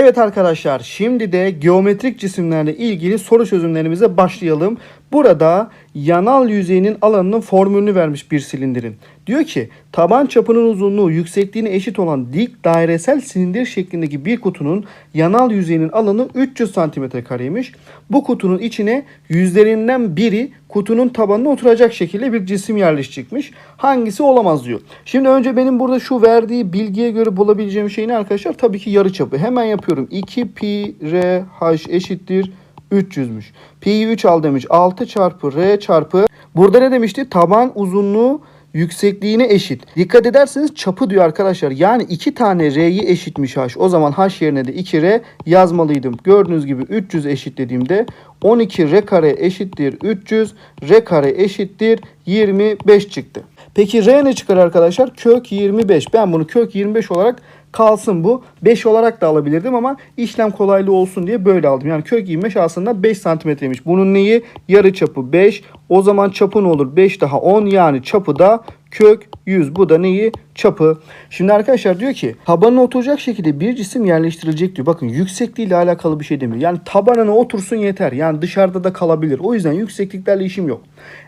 Evet arkadaşlar şimdi de geometrik cisimlerle ilgili soru çözümlerimize başlayalım. Burada yanal yüzeyinin alanının formülünü vermiş bir silindirin. Diyor ki taban çapının uzunluğu yüksekliğine eşit olan dik dairesel silindir şeklindeki bir kutunun yanal yüzeyinin alanı 300 cm kareymiş. Bu kutunun içine yüzlerinden biri kutunun tabanına oturacak şekilde bir cisim yerleşecekmiş. Hangisi olamaz diyor. Şimdi önce benim burada şu verdiği bilgiye göre bulabileceğim şey ne arkadaşlar? Tabii ki yarıçapı. Hemen yapıyorum. 2 pi r h eşittir 300'müş. Pi'yi 3 al demiş. 6 çarpı r çarpı. Burada ne demişti? Taban uzunluğu yüksekliğine eşit. Dikkat ederseniz çapı diyor arkadaşlar. Yani iki tane r'yi eşitmiş h. O zaman h yerine de 2r yazmalıydım. Gördüğünüz gibi 300 eşitlediğimde 12 r kare eşittir 300. r kare eşittir 25 çıktı. Peki r ne çıkar arkadaşlar? Kök 25. Ben bunu kök 25 olarak kalsın bu. 5 olarak da alabilirdim ama işlem kolaylığı olsun diye böyle aldım. Yani kök 25 aslında 5 santimetreymiş. Bunun neyi? Yarı çapı 5. O zaman çapı ne olur? 5 daha 10 yani çapı da kök 100. Bu da neyi? Çapı. Şimdi arkadaşlar diyor ki tabanına oturacak şekilde bir cisim yerleştirilecek diyor. Bakın yüksekliğiyle alakalı bir şey demiyor. Yani tabanına otursun yeter. Yani dışarıda da kalabilir. O yüzden yüksekliklerle işim yok.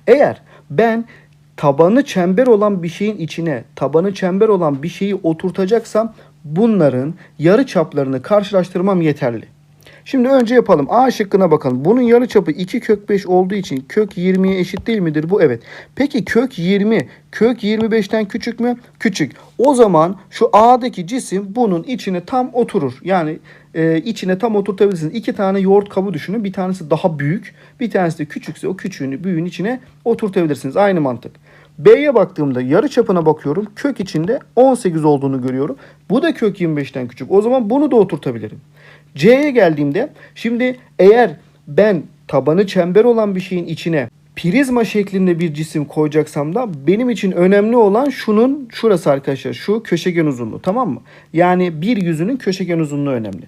Eğer ben tabanı çember olan bir şeyin içine tabanı çember olan bir şeyi oturtacaksam bunların yarı çaplarını karşılaştırmam yeterli. Şimdi önce yapalım. A şıkkına bakalım. Bunun yarı çapı 2 kök 5 olduğu için kök 20'ye eşit değil midir bu? Evet. Peki kök 20 kök 25'ten küçük mü? Küçük. O zaman şu A'daki cisim bunun içine tam oturur. Yani e, içine tam oturtabilirsiniz. İki tane yoğurt kabı düşünün. Bir tanesi daha büyük. Bir tanesi de küçükse o küçüğünü büyüğün içine oturtabilirsiniz. Aynı mantık. B'ye baktığımda yarı çapına bakıyorum. Kök içinde 18 olduğunu görüyorum. Bu da kök 25'ten küçük. O zaman bunu da oturtabilirim. C'ye geldiğimde şimdi eğer ben tabanı çember olan bir şeyin içine prizma şeklinde bir cisim koyacaksam da benim için önemli olan şunun şurası arkadaşlar şu köşegen uzunluğu tamam mı? Yani bir yüzünün köşegen uzunluğu önemli.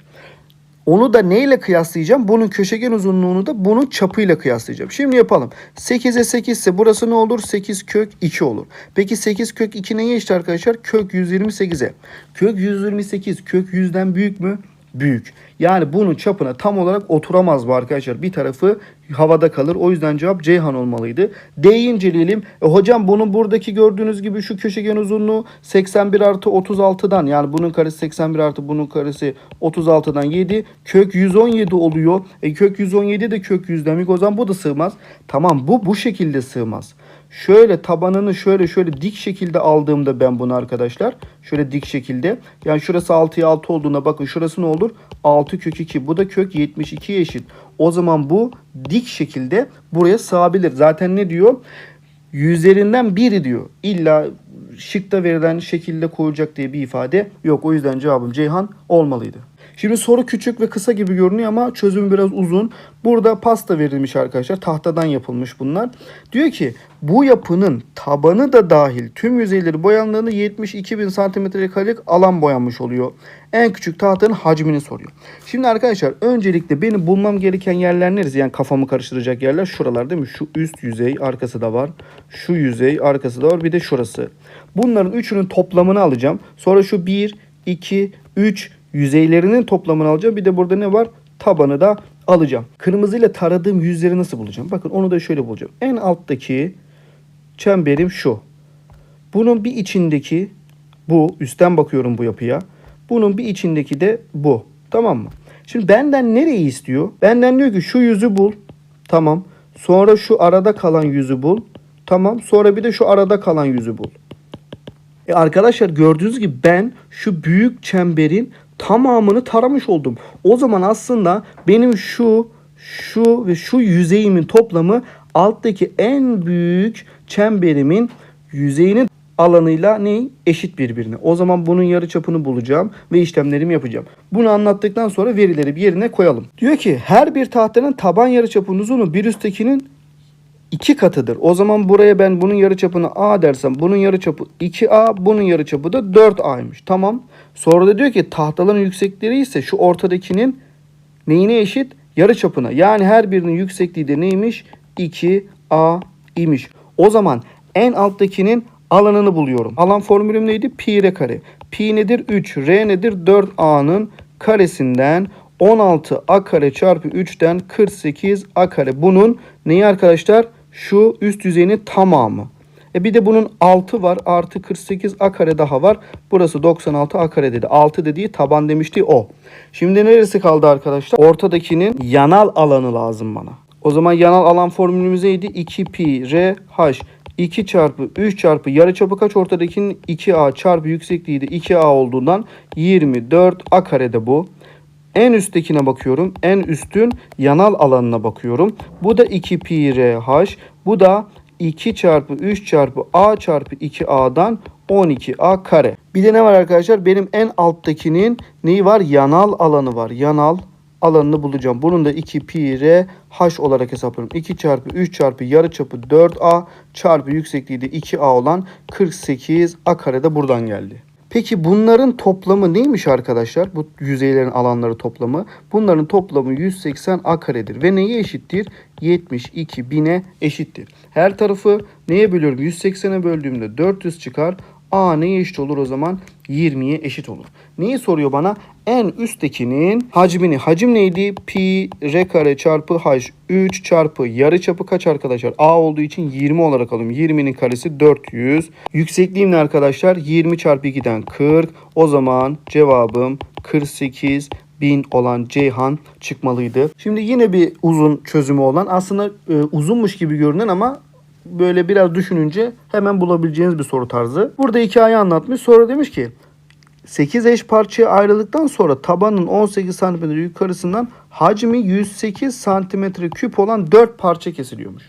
Onu da neyle kıyaslayacağım? Bunun köşegen uzunluğunu da bunun çapıyla kıyaslayacağım. Şimdi yapalım. 8'e 8 ise burası ne olur? 8 kök 2 olur. Peki 8 kök 2 neye eşit arkadaşlar? Kök 128'e. Kök 128 kök 100'den büyük mü? Büyük. Yani bunun çapına tam olarak oturamaz bu arkadaşlar. Bir tarafı havada kalır. O yüzden cevap Ceyhan olmalıydı. D'yi inceleyelim. E, hocam bunun buradaki gördüğünüz gibi şu köşegen uzunluğu 81 artı 36'dan yani bunun karesi 81 artı bunun karesi 36'dan 7 kök 117 oluyor. E, kök 117 de kök 100 demek o zaman bu da sığmaz. Tamam bu bu şekilde sığmaz. Şöyle tabanını şöyle şöyle dik şekilde aldığımda ben bunu arkadaşlar. Şöyle dik şekilde. Yani şurası 6'ya 6 olduğuna bakın şurası ne olur? 6 kök 2. Bu da kök 72'ye eşit. O zaman bu dik şekilde buraya sığabilir. Zaten ne diyor? Yüzlerinden biri diyor. İlla şıkta verilen şekilde koyacak diye bir ifade yok. O yüzden cevabım Ceyhan olmalıydı. Şimdi soru küçük ve kısa gibi görünüyor ama çözüm biraz uzun. Burada pasta verilmiş arkadaşlar. Tahtadan yapılmış bunlar. Diyor ki bu yapının tabanı da dahil tüm yüzeyleri boyandığında 72 bin santimetre karelik alan boyanmış oluyor. En küçük tahtanın hacmini soruyor. Şimdi arkadaşlar öncelikle benim bulmam gereken yerler neresi? Yani kafamı karıştıracak yerler şuralar değil mi? Şu üst yüzey arkası da var. Şu yüzey arkası da var. Bir de şurası. Bunların üçünün toplamını alacağım. Sonra şu 1, 2, 3 yüzeylerinin toplamını alacağım. Bir de burada ne var? Tabanı da alacağım. Kırmızıyla taradığım yüzleri nasıl bulacağım? Bakın onu da şöyle bulacağım. En alttaki çemberim şu. Bunun bir içindeki bu. Üstten bakıyorum bu yapıya. Bunun bir içindeki de bu. Tamam mı? Şimdi benden nereyi istiyor? Benden diyor ki şu yüzü bul. Tamam. Sonra şu arada kalan yüzü bul. Tamam. Sonra bir de şu arada kalan yüzü bul. E arkadaşlar gördüğünüz gibi ben şu büyük çemberin tamamını taramış oldum. O zaman aslında benim şu, şu ve şu yüzeyimin toplamı alttaki en büyük çemberimin yüzeyinin alanıyla ne? Eşit birbirine. O zaman bunun yarı çapını bulacağım ve işlemlerimi yapacağım. Bunu anlattıktan sonra verileri bir yerine koyalım. Diyor ki her bir tahtanın taban yarı çapının uzunluğu bir üsttekinin iki katıdır. O zaman buraya ben bunun yarıçapını A dersem bunun yarıçapı 2A, bunun yarıçapı da 4A'ymış. Tamam. Sonra da diyor ki tahtaların yüksekleri ise şu ortadakinin neyine eşit? Yarıçapına. Yani her birinin yüksekliği de neymiş? 2A imiş. O zaman en alttakinin alanını buluyorum. Alan formülüm neydi? Pi r kare. Pi nedir? 3. R nedir? 4A'nın karesinden 16 a kare çarpı 3'ten 48 a kare. Bunun neyi arkadaşlar? Şu üst yüzeyinin tamamı. E bir de bunun 6 var. Artı 48 a kare daha var. Burası 96 a kare dedi. 6 dediği taban demişti o. Şimdi neresi kaldı arkadaşlar? Ortadakinin yanal alanı lazım bana. O zaman yanal alan formülümüz neydi? 2 pi r h 2 çarpı 3 çarpı yarıçapı kaç ortadakinin 2a çarpı yüksekliği de 2a olduğundan 24 a karede bu. En üsttekine bakıyorum. En üstün yanal alanına bakıyorum. Bu da 2 pi r h. Bu da 2 çarpı 3 çarpı a çarpı 2a'dan 12a kare. Bir de ne var arkadaşlar? Benim en alttakinin neyi var? Yanal alanı var. Yanal alanını bulacağım. Bunun da 2 pi r h olarak hesaplıyorum. 2 çarpı 3 çarpı yarıçapı 4a çarpı yüksekliği de 2a olan 48 a kare de buradan geldi. Peki bunların toplamı neymiş arkadaşlar? Bu yüzeylerin alanları toplamı. Bunların toplamı 180 a karedir. Ve neye eşittir? 72 bine eşittir. Her tarafı neye bölüyorum? 180'e böldüğümde 400 çıkar. A neye eşit olur o zaman? 20'ye eşit olur. Neyi soruyor bana? En üsttekinin hacmini. Hacim neydi? Pi r kare çarpı h. 3 çarpı yarıçapı kaç arkadaşlar? A olduğu için 20 olarak alıyorum. 20'nin karesi 400. Yüksekliğim ne arkadaşlar? 20 çarpı 2'den 40. O zaman cevabım 48 bin olan Ceyhan çıkmalıydı. Şimdi yine bir uzun çözümü olan aslında e, uzunmuş gibi görünen ama böyle biraz düşününce hemen bulabileceğiniz bir soru tarzı. Burada hikaye anlatmış. Sonra demiş ki 8 eş parçaya ayrıldıktan sonra tabanın 18 cm yukarısından hacmi 108 cm küp olan 4 parça kesiliyormuş.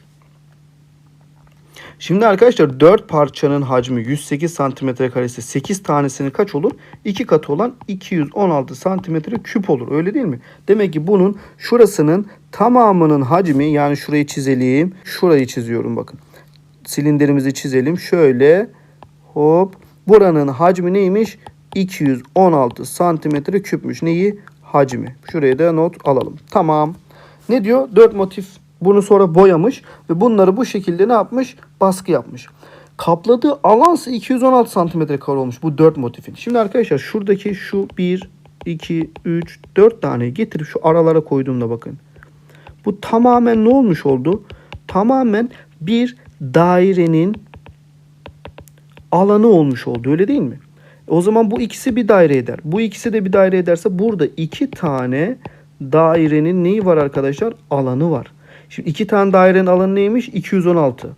Şimdi arkadaşlar 4 parçanın hacmi 108 cm karesi 8 tanesinin kaç olur? 2 katı olan 216 cm küp olur. Öyle değil mi? Demek ki bunun şurasının tamamının hacmi yani şurayı çizelim. Şurayı çiziyorum bakın. Silindirimizi çizelim. Şöyle hop. Buranın hacmi neymiş? 216 santimetre küpmüş. Neyi? Hacmi. Şuraya da not alalım. Tamam. Ne diyor? 4 motif bunu sonra boyamış ve bunları bu şekilde ne yapmış? Baskı yapmış. Kapladığı alansı 216 santimetre kare olmuş bu 4 motifin. Şimdi arkadaşlar şuradaki şu 1, 2, 3, 4 tane getirip şu aralara koyduğumda bakın. Bu tamamen ne olmuş oldu? Tamamen bir dairenin alanı olmuş oldu öyle değil mi? O zaman bu ikisi bir daire eder. Bu ikisi de bir daire ederse burada iki tane dairenin neyi var arkadaşlar? Alanı var. Şimdi iki tane dairenin alanı neymiş? 216.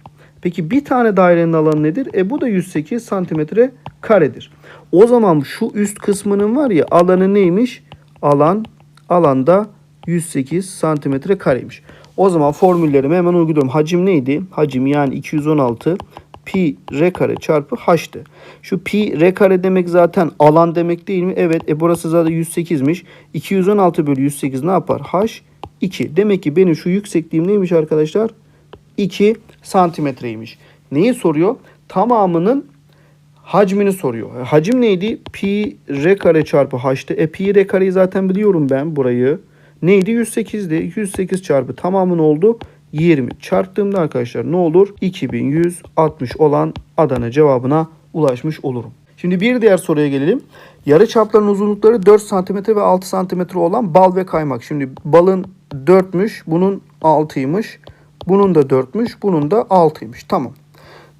Peki bir tane dairenin alanı nedir? E bu da 108 santimetre karedir. O zaman şu üst kısmının var ya alanı neymiş? Alan alanda 108 santimetre kareymiş. O zaman formüllerimi hemen uyguluyorum. Hacim neydi? Hacim yani 216 pi r kare çarpı h'tı. Şu pi r kare demek zaten alan demek değil mi? Evet. E burası zaten 108'miş. 216 bölü 108 ne yapar? h 2. Demek ki benim şu yüksekliğim neymiş arkadaşlar? 2 santimetreymiş. Neyi soruyor? Tamamının hacmini soruyor. E, Hacim neydi? Pi r kare çarpı h'tı. E pi r kareyi zaten biliyorum ben burayı. Neydi? 108'di. 108 çarpı tamamın oldu. 20 çarptığımda arkadaşlar ne olur? 2160 olan Adana cevabına ulaşmış olurum. Şimdi bir diğer soruya gelelim. Yarı çapların uzunlukları 4 cm ve 6 cm olan bal ve kaymak. Şimdi balın 4'müş, bunun 6'ymış. Bunun da 4'müş, bunun da 6'ymış. Tamam.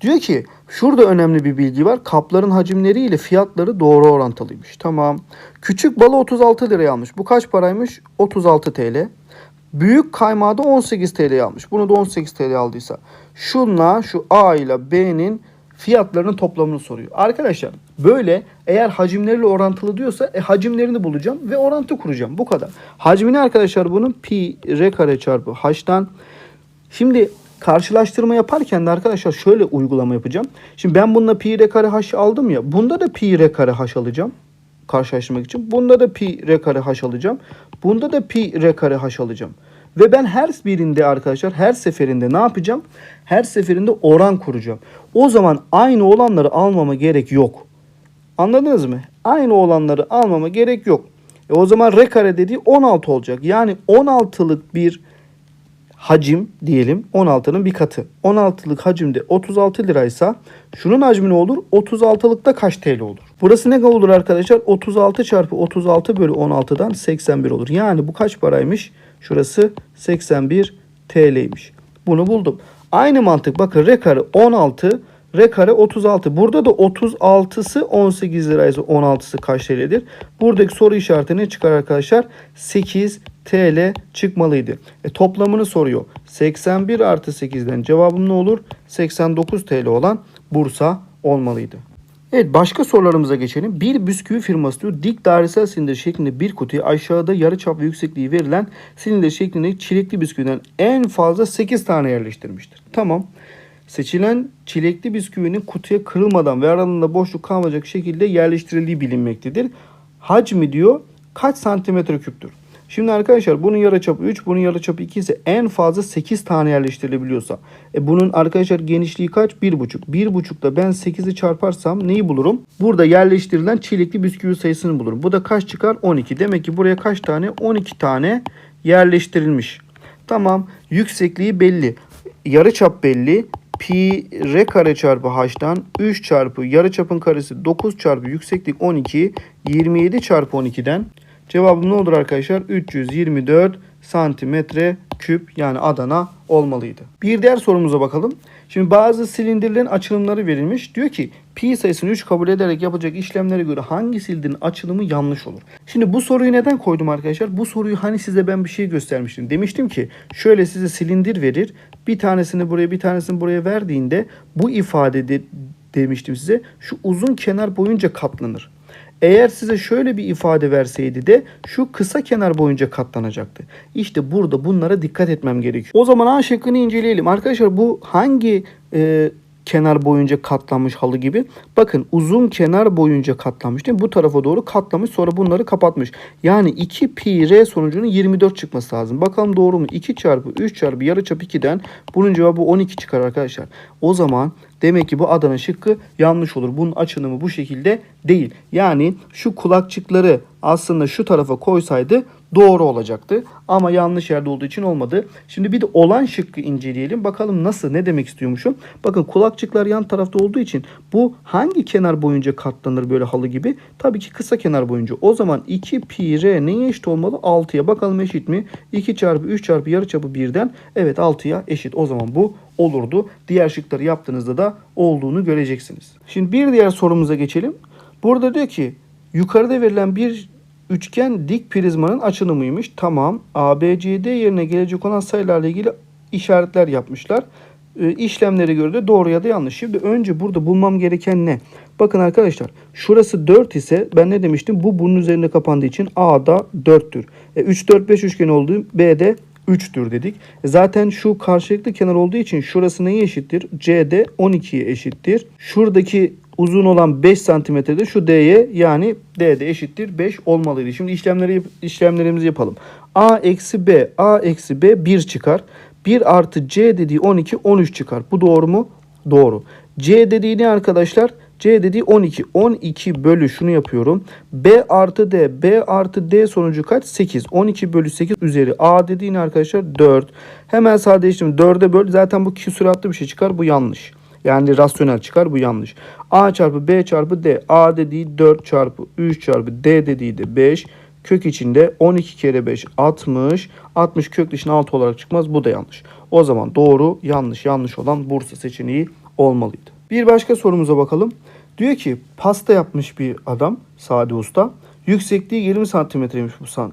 Diyor ki şurada önemli bir bilgi var. Kapların hacimleri ile fiyatları doğru orantılıymış. Tamam. Küçük balı 36 liraya almış. Bu kaç paraymış? 36 TL. Büyük kaymağı da 18 TL almış. Bunu da 18 TL aldıysa. Şunla şu A ile B'nin fiyatlarının toplamını soruyor. Arkadaşlar böyle eğer hacimleriyle orantılı diyorsa e, hacimlerini bulacağım ve orantı kuracağım. Bu kadar. Hacmini arkadaşlar bunun pi r kare çarpı h'tan. Şimdi karşılaştırma yaparken de arkadaşlar şöyle uygulama yapacağım. Şimdi ben bununla pi r kare h aldım ya. Bunda da pi r kare h alacağım karşılaştırmak için. Bunda da pi r kare h alacağım. Bunda da pi r kare h alacağım. Ve ben her birinde arkadaşlar her seferinde ne yapacağım? Her seferinde oran kuracağım. O zaman aynı olanları almama gerek yok. Anladınız mı? Aynı olanları almama gerek yok. E o zaman r kare dediği 16 olacak. Yani 16'lık bir hacim diyelim 16'nın bir katı. 16'lık hacimde 36 liraysa şunun hacmi ne olur? 36'lıkta kaç TL olur? Burası ne olur arkadaşlar? 36 çarpı 36 bölü 16'dan 81 olur. Yani bu kaç paraymış? Şurası 81 TL'ymiş. Bunu buldum. Aynı mantık bakın R kare 16 R kare 36. Burada da 36'sı 18 liraysa 16'sı kaç TL'dir? Buradaki soru işareti ne çıkar arkadaşlar? 8 TL çıkmalıydı. E, toplamını soruyor. 81 artı 8'den cevabım ne olur? 89 TL olan Bursa olmalıydı. Evet başka sorularımıza geçelim. Bir bisküvi firması diyor dik dairesel silindir şeklinde bir kutuya aşağıda yarıçap ve yüksekliği verilen silindir şeklinde çilekli bisküviden en fazla 8 tane yerleştirmiştir. Tamam. Seçilen çilekli bisküvinin kutuya kırılmadan ve aralarında boşluk kalmayacak şekilde yerleştirildiği bilinmektedir. Hacmi diyor kaç santimetre küptür? Şimdi arkadaşlar bunun yarıçapı 3, bunun yarıçapı 2 ise en fazla 8 tane yerleştirilebiliyorsa. E bunun arkadaşlar genişliği kaç? 1,5. 1,5'da ben 8'i çarparsam neyi bulurum? Burada yerleştirilen çilekli bisküvi sayısını bulurum. Bu da kaç çıkar? 12. Demek ki buraya kaç tane? 12 tane yerleştirilmiş. Tamam. Yüksekliği belli. Yarıçap belli. Pi r kare çarpı h'tan 3 çarpı yarıçapın karesi 9 çarpı yükseklik 12 27 çarpı 12'den cevabım ne olur arkadaşlar? 324 santimetre küp yani Adana olmalıydı. Bir diğer sorumuza bakalım. Şimdi bazı silindirlerin açılımları verilmiş. Diyor ki pi sayısını 3 kabul ederek yapacak işlemlere göre hangi silindirin açılımı yanlış olur? Şimdi bu soruyu neden koydum arkadaşlar? Bu soruyu hani size ben bir şey göstermiştim. Demiştim ki şöyle size silindir verir. Bir tanesini buraya bir tanesini buraya verdiğinde bu ifade de, demiştim size şu uzun kenar boyunca katlanır. Eğer size şöyle bir ifade verseydi de şu kısa kenar boyunca katlanacaktı. İşte burada bunlara dikkat etmem gerekiyor. O zaman A şıkkını inceleyelim. Arkadaşlar bu hangi e, kenar boyunca katlanmış halı gibi. Bakın uzun kenar boyunca katlanmış değil mi? Bu tarafa doğru katlamış sonra bunları kapatmış. Yani 2 pi r sonucunun 24 çıkması lazım. Bakalım doğru mu? 2 çarpı 3 çarpı yarıçap 2'den bunun cevabı 12 çıkar arkadaşlar. O zaman demek ki bu Adana şıkkı yanlış olur. Bunun açılımı bu şekilde değil. Yani şu kulakçıkları aslında şu tarafa koysaydı doğru olacaktı. Ama yanlış yerde olduğu için olmadı. Şimdi bir de olan şıkkı inceleyelim. Bakalım nasıl ne demek istiyormuşum. Bakın kulakçıklar yan tarafta olduğu için bu hangi kenar boyunca katlanır böyle halı gibi? Tabii ki kısa kenar boyunca. O zaman 2 pi r neye eşit olmalı? 6'ya. Bakalım eşit mi? 2 çarpı 3 çarpı yarıçapı 1'den. Evet 6'ya eşit. O zaman bu olurdu. Diğer şıkları yaptığınızda da olduğunu göreceksiniz. Şimdi bir diğer sorumuza geçelim. Burada diyor ki yukarıda verilen bir üçgen dik prizmanın açılımıymış. Tamam. ABCD yerine gelecek olan sayılarla ilgili işaretler yapmışlar. E, işlemlere göre de doğru ya da yanlış. Şimdi önce burada bulmam gereken ne? Bakın arkadaşlar şurası 4 ise ben ne demiştim? Bu bunun üzerinde kapandığı için A'da 4'tür. E, 3, 4, 5 üçgen olduğu B'de 3'tür dedik. E, zaten şu karşılıklı kenar olduğu için şurası neye eşittir? C'de 12'ye eşittir. Şuradaki uzun olan 5 santimetrede şu D'ye yani D'de eşittir 5 olmalıydı. Şimdi işlemleri işlemlerimizi yapalım. A eksi B, A eksi B 1 çıkar. 1 artı C dediği 12, 13 çıkar. Bu doğru mu? Doğru. C dediği ne arkadaşlar? C dediği 12. 12 bölü şunu yapıyorum. B artı D. B artı D sonucu kaç? 8. 12 bölü 8 üzeri. A dediği ne arkadaşlar? 4. Hemen sadeleştirdim. 4'e böl. Zaten bu küsuratlı bir şey çıkar. Bu yanlış. Yani rasyonel çıkar bu yanlış. A çarpı B çarpı D. A dediği 4 çarpı 3 çarpı D dediği de 5. Kök içinde 12 kere 5 60. 60 kök dışına 6 olarak çıkmaz. Bu da yanlış. O zaman doğru yanlış yanlış olan Bursa seçeneği olmalıydı. Bir başka sorumuza bakalım. Diyor ki pasta yapmış bir adam Sadi Usta. Yüksekliği 20 santimetreymiş bu san,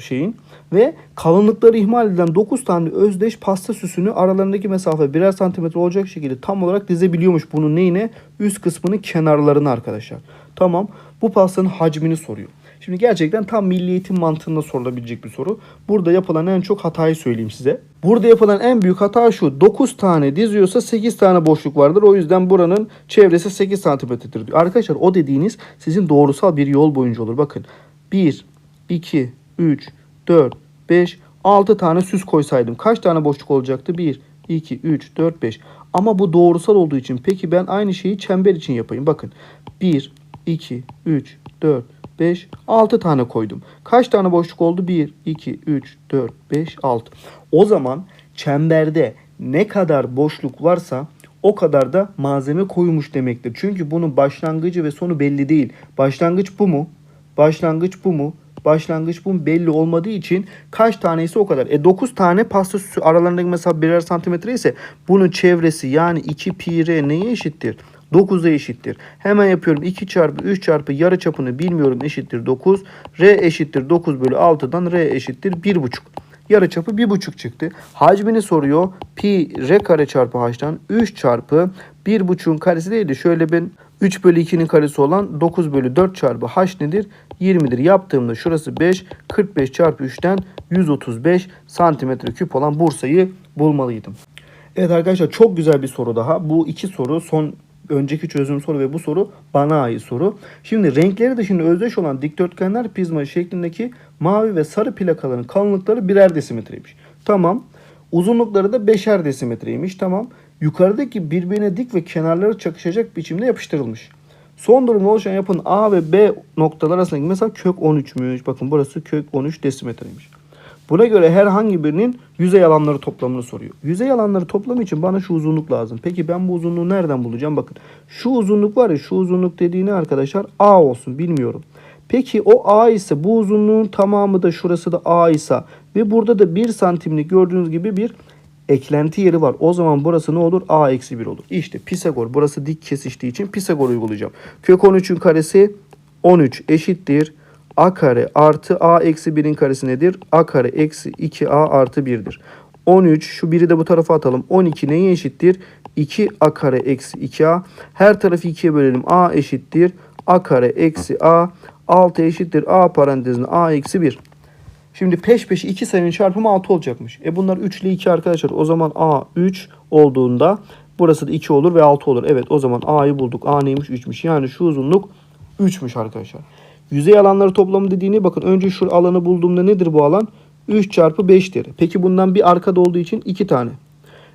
şeyin. Ve kalınlıkları ihmal edilen 9 tane özdeş pasta süsünü aralarındaki mesafe birer santimetre olacak şekilde tam olarak dizebiliyormuş. Bunun neyine? Üst kısmının kenarlarını arkadaşlar. Tamam. Bu pastanın hacmini soruyor. Şimdi gerçekten tam milli eğitim mantığında sorulabilecek bir soru. Burada yapılan en çok hatayı söyleyeyim size. Burada yapılan en büyük hata şu. 9 tane diziyorsa 8 tane boşluk vardır. O yüzden buranın çevresi 8 santimetredir diyor. Arkadaşlar o dediğiniz sizin doğrusal bir yol boyunca olur. Bakın 1, 2, 3, 4, 5, 6 tane süs koysaydım. Kaç tane boşluk olacaktı? 1, 2, 3, 4, 5. Ama bu doğrusal olduğu için peki ben aynı şeyi çember için yapayım. Bakın 1, 2, 3, 4, 5, 6 tane koydum. Kaç tane boşluk oldu? 1, 2, 3, 4, 5, 6. O zaman çemberde ne kadar boşluk varsa o kadar da malzeme koymuş demektir. Çünkü bunun başlangıcı ve sonu belli değil. Başlangıç bu mu? Başlangıç bu mu? Başlangıç bu mu? Belli olmadığı için kaç tanesi o kadar. E 9 tane pasta süsü aralarındaki mesela birer santimetre ise bunun çevresi yani 2 pi r neye eşittir? 9'a eşittir. Hemen yapıyorum. 2 çarpı 3 çarpı yarı çapını bilmiyorum eşittir 9. R eşittir 9 bölü 6'dan R eşittir 1,5. Yarı çapı 1,5 çıktı. Hacmini soruyor. Pi r kare çarpı h'tan 3 çarpı 1,5'un karesi değildi. Şöyle ben 3 bölü 2'nin karesi olan 9 bölü 4 çarpı h nedir? 20'dir. Yaptığımda şurası 5. 45 çarpı 3'ten 135 santimetre küp olan Bursa'yı bulmalıydım. Evet arkadaşlar çok güzel bir soru daha. Bu iki soru son önceki çözüm soru ve bu soru bana ait soru. Şimdi renkleri şimdi özdeş olan dikdörtgenler prizma şeklindeki mavi ve sarı plakaların kalınlıkları birer desimetreymiş. Tamam. Uzunlukları da beşer desimetreymiş. Tamam. Yukarıdaki birbirine dik ve kenarları çakışacak biçimde yapıştırılmış. Son durumda oluşan yapının A ve B noktalar arasındaki mesela kök 13'müş. Bakın burası kök 13 desimetreymiş. Buna göre herhangi birinin yüzey alanları toplamını soruyor. Yüzey alanları toplamı için bana şu uzunluk lazım. Peki ben bu uzunluğu nereden bulacağım? Bakın şu uzunluk var ya şu uzunluk dediğini arkadaşlar A olsun bilmiyorum. Peki o A ise bu uzunluğun tamamı da şurası da A ise ve burada da 1 santimlik gördüğünüz gibi bir eklenti yeri var. O zaman burası ne olur? A eksi 1 olur. İşte Pisagor burası dik kesiştiği için Pisagor uygulayacağım. Kök 13'ün karesi 13 eşittir. A kare artı A eksi 1'in karesi nedir? A kare eksi 2A artı 1'dir. 13 şu 1'i de bu tarafa atalım. 12 neye eşittir? 2A kare eksi 2A. Her tarafı 2'ye bölelim. A eşittir. A kare eksi A. 6 eşittir. A parantezine A eksi 1. Şimdi peş peşe iki sayının çarpımı 6 olacakmış. E bunlar 3 ile 2 arkadaşlar. O zaman A 3 olduğunda burası da 2 olur ve 6 olur. Evet o zaman A'yı bulduk. A neymiş? 3'müş. Yani şu uzunluk 3'müş arkadaşlar. Yüzey alanları toplamı dediğini bakın önce şu alanı bulduğumda nedir bu alan? 3 çarpı 5'tir. Peki bundan bir arkada olduğu için 2 tane.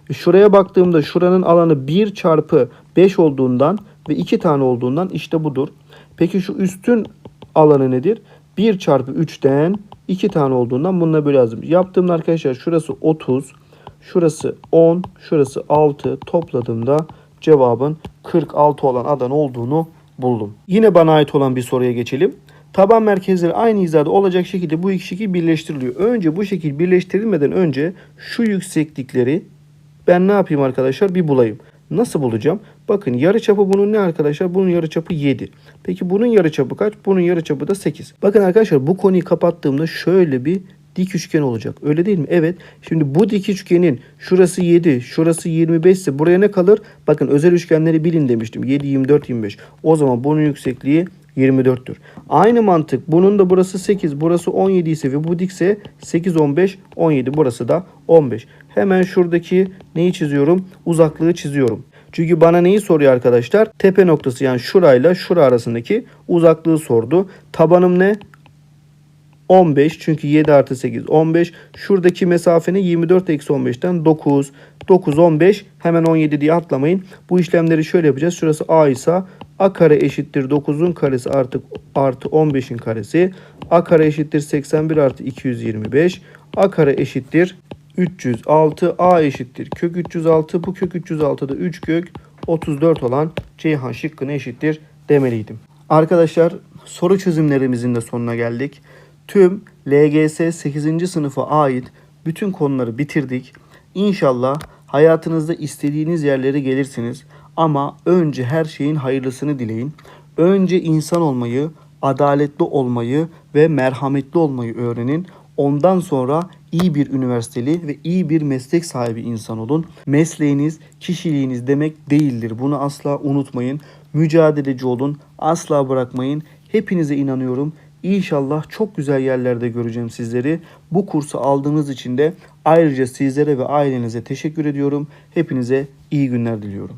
E Şuraya baktığımda şuranın alanı 1 çarpı 5 olduğundan ve 2 tane olduğundan işte budur. Peki şu üstün alanı nedir? 1 çarpı 3'ten 2 tane olduğundan bununla böyle yazdım. Yaptığımda arkadaşlar şurası 30, şurası 10, şurası 6 topladığımda cevabın 46 olan adan olduğunu buldum. Yine bana ait olan bir soruya geçelim. Taban merkezleri aynı hizada olacak şekilde bu iki şekil birleştiriliyor. Önce bu şekil birleştirilmeden önce şu yükseklikleri ben ne yapayım arkadaşlar bir bulayım. Nasıl bulacağım? Bakın yarıçapı bunun ne arkadaşlar? Bunun yarıçapı 7. Peki bunun yarıçapı kaç? Bunun yarıçapı da 8. Bakın arkadaşlar bu konuyu kapattığımda şöyle bir dik üçgen olacak. Öyle değil mi? Evet. Şimdi bu dik üçgenin şurası 7, şurası 25 ise buraya ne kalır? Bakın özel üçgenleri bilin demiştim. 7, 24, 25. O zaman bunun yüksekliği 24'tür. Aynı mantık. Bunun da burası 8, burası 17 ise ve bu dikse 8, 15, 17. Burası da 15. Hemen şuradaki neyi çiziyorum? Uzaklığı çiziyorum. Çünkü bana neyi soruyor arkadaşlar? Tepe noktası yani şurayla şura arasındaki uzaklığı sordu. Tabanım ne? 15 çünkü 7 artı 8 15. Şuradaki mesafeni 24 eksi 15'ten 9. 9 15 hemen 17 diye atlamayın. Bu işlemleri şöyle yapacağız. Şurası A ise A kare eşittir 9'un karesi artı, artı 15'in karesi. A kare eşittir 81 artı 225. A kare eşittir 306. A eşittir kök 306. Bu kök 306'da 3 kök 34 olan Ceyhan şıkkına eşittir demeliydim. Arkadaşlar soru çözümlerimizin de sonuna geldik. Tüm LGS 8. sınıfa ait bütün konuları bitirdik. İnşallah hayatınızda istediğiniz yerlere gelirsiniz. Ama önce her şeyin hayırlısını dileyin. Önce insan olmayı, adaletli olmayı ve merhametli olmayı öğrenin. Ondan sonra iyi bir üniversiteli ve iyi bir meslek sahibi insan olun. Mesleğiniz, kişiliğiniz demek değildir. Bunu asla unutmayın. Mücadeleci olun. Asla bırakmayın. Hepinize inanıyorum. İnşallah çok güzel yerlerde göreceğim sizleri. Bu kursu aldığınız için de ayrıca sizlere ve ailenize teşekkür ediyorum. Hepinize iyi günler diliyorum.